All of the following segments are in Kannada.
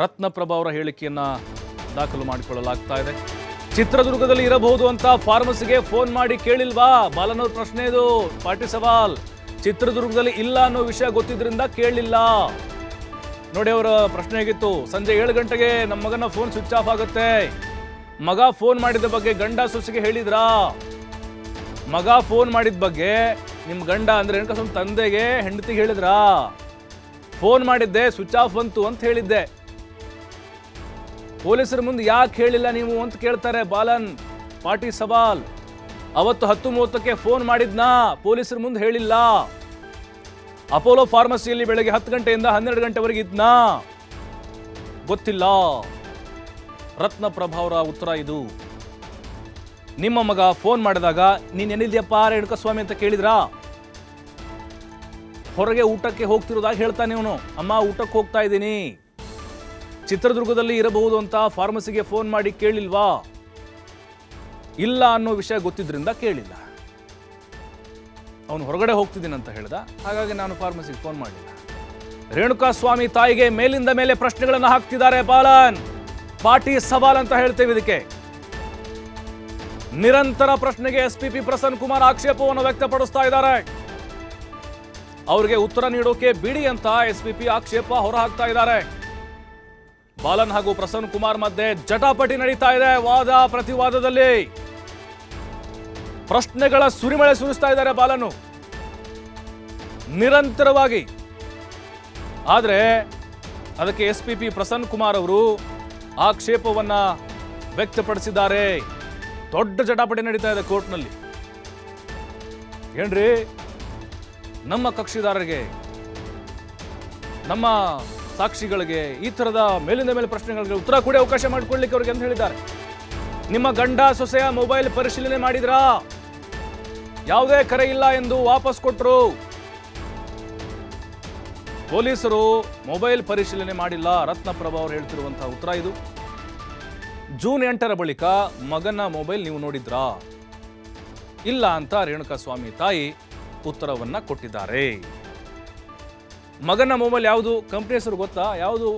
ರತ್ನಪ್ರಭಾ ಅವರ ಹೇಳಿಕೆಯನ್ನ ದಾಖಲು ಮಾಡಿಕೊಳ್ಳಲಾಗ್ತಾ ಇದೆ. ಚಿತ್ರದುರ್ಗದಲ್ಲಿ ಇರಬಹುದು ಅಂತ ಫಾರ್ಮಸಿಗೆ ಫೋನ್ ಮಾಡಿ ಕೇಳಿಲ್ವಾ? ಬಾಲನವ್ರ ಪ್ರಶ್ನೆ ಇದು ಪಾಟಿ ಸವಾಲ್. ಚಿತ್ರದುರ್ಗದಲ್ಲಿ ಇಲ್ಲ ಅನ್ನೋ ವಿಷಯ ಗೊತ್ತಿದ್ರಿಂದ ಕೇಳಲಿಲ್ಲ ನೋಡಿ ಅವರ ಪ್ರಶ್ನೆ ಹೇಗಿತ್ತು. ಸಂಜೆ ಏಳು ಗಂಟೆಗೆ ನಮ್ಮ ಮಗನ ಫೋನ್ ಸ್ವಿಚ್ ಆಫ್ ಆಗುತ್ತೆ. ಮಗ ಫೋನ್ ಮಾಡಿದ ಬಗ್ಗೆ ಗಂಡ ಸೊಸೆಗೆ ಹೇಳಿದ್ರಾ? ಮಗ ಫೋನ್ ಮಾಡಿದ ಬಗ್ಗೆ ನಿಮ್ಮ ಗಂಡ ಅಂದ್ರೆ ರೇಣುಕಾಸ್ವಾಮಿ ತಂದೆಗೆ ಹೆಂಡತಿಗೆ ಹೇಳಿದ್ರಾ? ಫೋನ್ ಮಾಡಿದ್ದೆ, ಸ್ವಿಚ್ ಆಫ್ ಬಂತು ಅಂತ ಹೇಳಿದ್ದೆ. ಪೊಲೀಸರ ಮುಂದೆ ಯಾಕೆ ಹೇಳಿಲ್ಲ ನೀವು ಅಂತ ಕೇಳ್ತಾರೆ ಬಾಲನ್? ಪಾಟಿ ಸವಾಲ್. ಅವತ್ತು ಹತ್ತು ಮೂವತ್ತಕ್ಕೆ ಫೋನ್ ಮಾಡಿದ್ನಾ? ಪೊಲೀಸರ ಮುಂದೆ ಹೇಳಿಲ್ಲ. ಅಪೋಲೋ ಫಾರ್ಮಸಿಯಲ್ಲಿ ಬೆಳಗ್ಗೆ ಹತ್ತು ಗಂಟೆಯಿಂದ ಹನ್ನೆರಡು ಗಂಟೆವರೆಗೆ ಇದ್ನಾ? ಗೊತ್ತಿಲ್ಲ. ರತ್ನ ಪ್ರಭಾವರ ಉತ್ತರ ಇದು. ನಿಮ್ಮ ಮಗ ಫೋನ್ ಮಾಡಿದಾಗ, ನೀನ್ ರೇಣುಕ ರೇಣುಕಸ್ವಾಮಿ ಅಂತ ಕೇಳಿದ್ರಾ? ಹೊರಗೆ ಊಟಕ್ಕೆ ಹೋಗ್ತಿರೋದಾಗ ಹೇಳ್ತಾನೆ ಇವನು. ಅಮ್ಮ, ಊಟಕ್ಕೆ ಹೋಗ್ತಾ ಇದ್ದೀನಿ. ಚಿತ್ರದುರ್ಗದಲ್ಲಿ ಇರಬಹುದು ಅಂತ ಫಾರ್ಮಸಿಗೆ ಫೋನ್ ಮಾಡಿ ಕೇಳಿಲ್ವಾ? ಇಲ್ಲ ಅನ್ನೋ ವಿಷಯ ಗೊತ್ತಿದ್ರಿಂದ ಕೇಳಿಲ್ಲ. ಅವನು ಹೊರಗಡೆ ಹೋಗ್ತಿದ್ದೀನಿ ಅಂತ ಹೇಳ್ದ. ಹಾಗಾಗಿ ನಾನು ಫಾರ್ಮಸಿಗೆ ಫೋನ್ ಮಾಡಿಲ್ಲ. ರೇಣುಕಾ ಸ್ವಾಮಿ ತಾಯಿಗೆ ಮೇಲಿಂದ ಮೇಲೆ ಪ್ರಶ್ನೆಗಳನ್ನು ಹಾಕ್ತಿದ್ದಾರೆ ಬಾಲನ್. ಪಾಟಿ ಸವಾಲ್ ಅಂತ ಹೇಳ್ತೇವೆ ಇದಕ್ಕೆ. ನಿರಂತರ ಪ್ರಶ್ನೆಗೆ S P P Prasanna Kumar ಆಕ್ಷೇಪವನ್ನು ವ್ಯಕ್ತಪಡಿಸ್ತಾ ಇದ್ದಾರೆ. ಅವರಿಗೆ ಉತ್ತರ ನೀಡೋಕೆ ಬಿಡಿ ಅಂತ ಎಸ್ ಪಿ ಪಿ ಆಕ್ಷೇಪ ಹೊರಹಾಕ್ತಾ ಇದ್ದಾರೆ. ಬಾಲನ್ ಹಾಗೂ ಪ್ರಸನ್ನ ಕುಮಾರ್ ಮಧ್ಯೆ ಜಟಾಪಟಿ ನಡೀತಾ ಇದೆ. ವಾದ ಪ್ರತಿವಾದದಲ್ಲಿ ಪ್ರಶ್ನೆಗಳ ಸುರಿಮಳೆ ಸುರಿಸ್ತಾ ಇದ್ದಾರೆ ಬಾಲನು ನಿರಂತರವಾಗಿ. ಆದರೆ ಅದಕ್ಕೆ S P P Prasanna Kumar ಅವರು ಆಕ್ಷೇಪವನ್ನ ವ್ಯಕ್ತಪಡಿಸಿದ್ದಾರೆ. ದೊಡ್ಡ ಜಟಾಪಟಿ ನಡೀತಾ ಇದೆ ಕೋರ್ಟ್ನಲ್ಲಿ. ಏನ್ರಿ? ನಮ್ಮ ಕಕ್ಷಿದಾರರಿಗೆ, ನಮ್ಮ ಸಾಕ್ಷಿಗಳಿಗೆ ಈ ಥರದ ಮೇಲಿಂದ ಮೇಲೆ ಪ್ರಶ್ನೆಗಳಿಗೆ ಉತ್ತರ ಕೂಡ ಅವಕಾಶ ಮಾಡಿಕೊಳ್ಳಿಕ್ಕೆ ಅವ್ರಿಗೆ ಅಂತ ಹೇಳಿದ್ದಾರೆ. ನಿಮ್ಮ ಗಂಡ ಸೊಸೆಯ ಮೊಬೈಲ್ ಪರಿಶೀಲನೆ ಮಾಡಿದ್ರಾ? ಯಾವುದೇ ಕರೆ ಇಲ್ಲ ಎಂದು ವಾಪಸ್ ಕೊಟ್ಟರು ಪೊಲೀಸರು ಮೊಬೈಲ್ ಪರಿಶೀಲನೆ ಮಾಡಿಲ್ಲ, ರತ್ನಪ್ರಭಾ ಅವರು ಹೇಳ್ತಿರುವಂತಹ ಉತ್ತರ ಇದು. ಜೂನ್ ಎಂಟರ ಬಳಿಕ ಮಗನ ಮೊಬೈಲ್ ನೀವು ನೋಡಿದ್ರಾ? ಇಲ್ಲ ಅಂತ ರೇಣುಕಾ ಸ್ವಾಮಿ ತಾಯಿ ಉತ್ತರವನ್ನ ಕೊಟ್ಟಿದ್ದಾರೆ. ಮಗನ ಮೊಬೈಲ್ ಯಾವುದು? ಕಂಪ್ನಿ ಹೆಸರು ಗೊತ್ತಾ? ಯಾವುದು?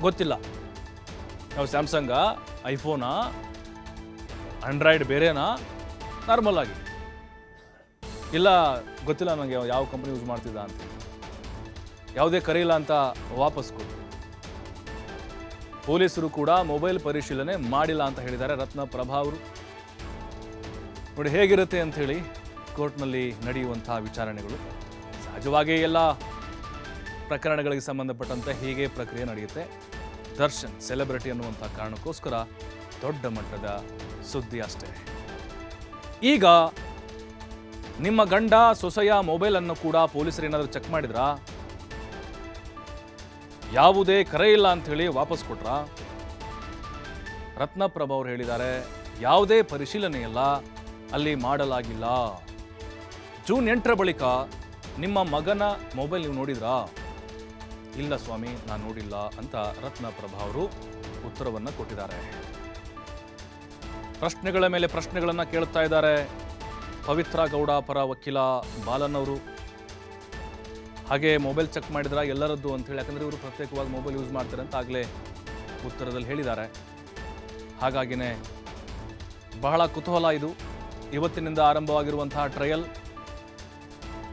ಗೊತ್ತಿಲ್ಲ. ಯಾವ ಸ್ಯಾಮ್ಸಂಗ? ಐಫೋನಾ? ಆಂಡ್ರಾಯ್ಡ್ ಬೇರೆನಾ? ನಾರ್ಮಲ್ ಆಗಿ. ಇಲ್ಲ, ಗೊತ್ತಿಲ್ಲ ನನಗೆ ಯಾವ ಕಂಪ್ನಿ ಯೂಸ್ ಮಾಡ್ತಿದ್ದ ಅಂತ. ಯಾವುದೇ ಕರೆಯಿಲ್ಲ ಅಂತ ವಾಪಸ್ ಕೊಟ್ಟು ಪೊಲೀಸರು ಕೂಡ ಮೊಬೈಲ್ ಪರಿಶೀಲನೆ ಮಾಡಿಲ್ಲ ಅಂತ ಹೇಳಿದ್ದಾರೆ ರತ್ನ ಪ್ರಭಾ ಅವರು ನೋಡಿ, ಹೇಗಿರುತ್ತೆ ಅಂತ ಹೇಳಿ ಕೋರ್ಟ್ನಲ್ಲಿ ನಡೆಯುವಂತಹ ವಿಚಾರಣೆಗಳು. ಸಹಜವಾಗಿ ಎಲ್ಲ ಪ್ರಕರಣಗಳಿಗೆ ಸಂಬಂಧಪಟ್ಟಂತೆ ಹೀಗೆ ಪ್ರಕ್ರಿಯೆ ನಡೆಯುತ್ತೆ. ದರ್ಶನ್ ಸೆಲೆಬ್ರಿಟಿ ಅನ್ನುವಂಥ ಕಾರಣಕ್ಕೋಸ್ಕರ ದೊಡ್ಡ ಮಟ್ಟದ ಸುದ್ದಿ ಅಷ್ಟೇ. ಈಗ ನಿಮ್ಮ ಗಂಡ ಸೊಸೆಯ ಮೊಬೈಲ್ ಅನ್ನು ಕೂಡ ಪೊಲೀಸರು ಏನಾದರೂ ಚೆಕ್ ಮಾಡಿದ್ರಾ? ಯಾವುದೇ ಕರೆ ಇಲ್ಲ ಅಂತ ಹೇಳಿ ವಾಪಸ್ ಕೊಟ್ರ? ರತ್ನಪ್ರಭ ಅವರು ಹೇಳಿದ್ದಾರೆ, ಯಾವುದೇ ಪರಿಶೀಲನೆ ಇಲ್ಲ ಅಲ್ಲಿ ಮಾಡಲಾಗಿಲ್ಲ. ಜೂನ್ ಎಂಟರ ಬಳಿಕ ನಿಮ್ಮ ಮಗನ ಮೊಬೈಲ್ ನೀವು ನೋಡಿದ್ರಾ? ಇಲ್ಲ ಸ್ವಾಮಿ, ನಾನು ನೋಡಿಲ್ಲ ಅಂತ ರತ್ನಪ್ರಭಾ ಅವರು ಉತ್ತರವನ್ನು ಕೊಟ್ಟಿದ್ದಾರೆ. ಪ್ರಶ್ನೆಗಳ ಮೇಲೆ ಪ್ರಶ್ನೆಗಳನ್ನು ಕೇಳ್ತಾ ಇದ್ದಾರೆ. ಪವಿತ್ರ ಗೌಡ ಪರ ವಕೀಲ ಬಾಲನ್ ಅವರು ಹಾಗೆ ಮೊಬೈಲ್ ಚೆಕ್ ಮಾಡಿದ್ರ ಎಲ್ಲರದ್ದು ಅಂತ ಹೇಳಿ, ಯಾಕಂದ್ರೆ ಇವರು ಪ್ರತ್ಯೇಕವಾಗಿ ಮೊಬೈಲ್ ಯೂಸ್ ಮಾಡ್ತಾರೆ ಅಂತ ಆಗಲೇ ಉತ್ತರದಲ್ಲಿ ಹೇಳಿದ್ದಾರೆ. ಹಾಗಾಗಿನೇ ಬಹಳ ಕುತೂಹಲ ಇದು. ಇವತ್ತಿನಿಂದ ಆರಂಭವಾಗಿರುವಂತಹ ಟ್ರಯಲ್